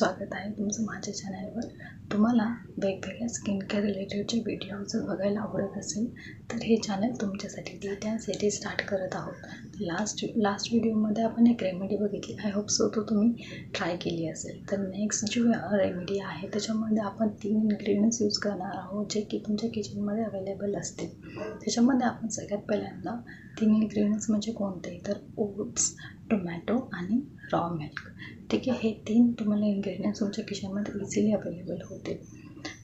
स्वागत आहे तुमचं माझ्या चॅनलवर. तुम्हाला वेगवेगळ्या स्किन केअर रिलेटेडचे व्हिडिओ जर बघायला आवडत असेल तर हे चॅनल तुमच्यासाठी ती त्यासाठी स्टार्ट करत आहोत. लास्ट लास्ट व्हिडिओमध्ये आपण एक रेमेडी बघितली. आय होप सो तो तुम्ही ट्राय केली असेल. तर नेक्स्ट जी रेमेडी आहे त्याच्यामध्ये आपण तीन इन्ग्रेडियंट्स यूज करणार आहोत जे की तुमच्या किचनमध्ये अवेलेबल असतील. त्याच्यामध्ये आपण सगळ्यात पहिल्यांदा तीन इन्ग्रेडियंट्स म्हणजे कोणते? तर ओट्स टोमॅटो आणि रॉ मिल्क ठीक आहे? हे तीन तुम्हाला इन्ग्रेडियंट्स तुमच्या किचनमध्ये इझिली अवेलेबल होते.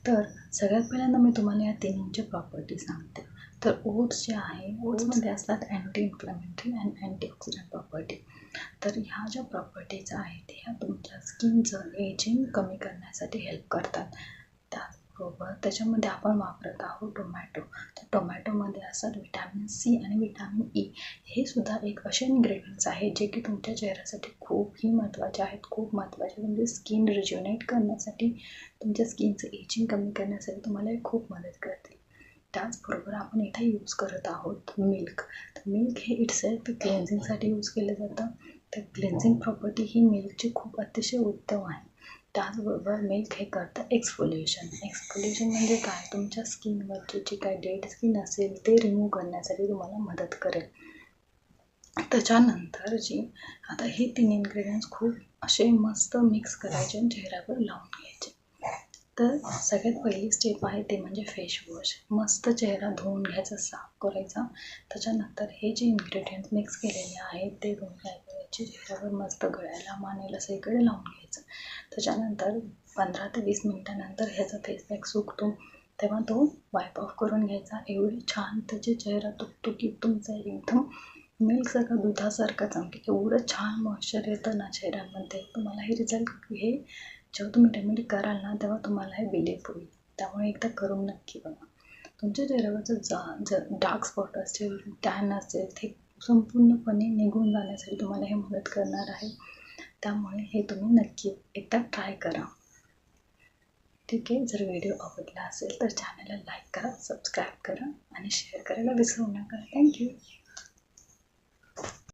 तर सगळ्यात पहिल्यांदा मी तुम्हाला या तिन्हींचे प्रॉपर्टी सांगते. तर ओट्स जे आहे ओट्समध्ये असतात anti inflammatory and antioxidant property तर ह्या ज्या प्रॉपर्टीज आहेत ह्या तुमच्या स्किनचं एजिंग कमी करण्यासाठी हेल्प करतात. बरोबर त्याच्यामध्ये आपण वापरत आहोत टोमॅटो. तर टोमॅटोमध्ये असतात विटॅमिन सी आणि विटॅमिन ई e. हे सुद्धा एक असे इन्ग्रेडियंट्स आहेत जे की तुमच्या चेहऱ्यासाठी खूपही महत्त्वाचे आहेत. खूप महत्त्वाचे तुमची स्किन रिज्युनेट करण्यासाठी तुमच्या स्किनचं एजिंग कमी करण्यासाठी तुम्हाला हे खूप मदत करते त्याचबरोबर आपण इथे यूज करत आहोत मिल्क तर मिल्क हे इटसेल्फ क्लेन्झिंगसाठी यूज केलं जातं. तर क्लेन्झिंग प्रॉपर्टी ही मिल्कची खूप अतिशय उत्तम आहे. त्याचबरोबर मेन हे करतं? एक्सफोलिएशन एक्सफोलिएशन म्हणजे काय? तुमच्या स्किनवरची जी काय डेड स्किन असेल ते रिमूव्ह करण्यासाठी तुम्हाला मदत करेल. त्याच्यानंतर जी आता हे तीन इन्ग्रेडियंट्स खूप असे मस्त मिक्स करायचे आणि चेहऱ्यावर लावून घ्यायचे. तर सगळ्यात पहिली स्टेप आहे ते म्हणजे फेश वॉश मस्त चेहरा धुवून घ्यायचा साफ करायचा. त्याच्यानंतर हे जे इन्ग्रेडियंट्स मिक्स केलेले आहेत ते तुम्ही काय चेहऱ्यावर मस्त गळ्याला मानेला सगळीकडे लावून घ्यायचं. त्याच्यानंतर पंधरा ते वीस मिनटानंतर ह्याचा फेस पॅक सुकतो. तेव्हा तो वाईप ऑफ करून घ्यायचा. एवढी छान त्याचे चेहरा तुकतुकीत तुमचा एकदम मिल्कसारखा दुधासारखा चमकी म्हणजे एवढं छान मॉइश्चर येतं ना चेहऱ्यामध्ये. तुम्हाला हे रिझल्ट हे जेव्हा तुम्ही रेमेडी कराल ना तेव्हा तुम्हाला हे बिलीफ होईल. त्यामुळे एकदा करून नक्की बघा. तुमच्या चेहऱ्यावरचं जा जर डार्क स्पॉट असेल टॅन असेल ते संपूर्णपणे निघून जाण्यासाठी तुम्हाला हे मदत करणार आहे. त्यामुळे हे तुम्ही नक्की एकदा ट्राय करा. ठीक आहे? जर व्हिडिओ आवडला असेल तर चॅनलला लाईक करा सबस्क्राईब करा आणि शेअर करायला विसरू नका. थँक्यू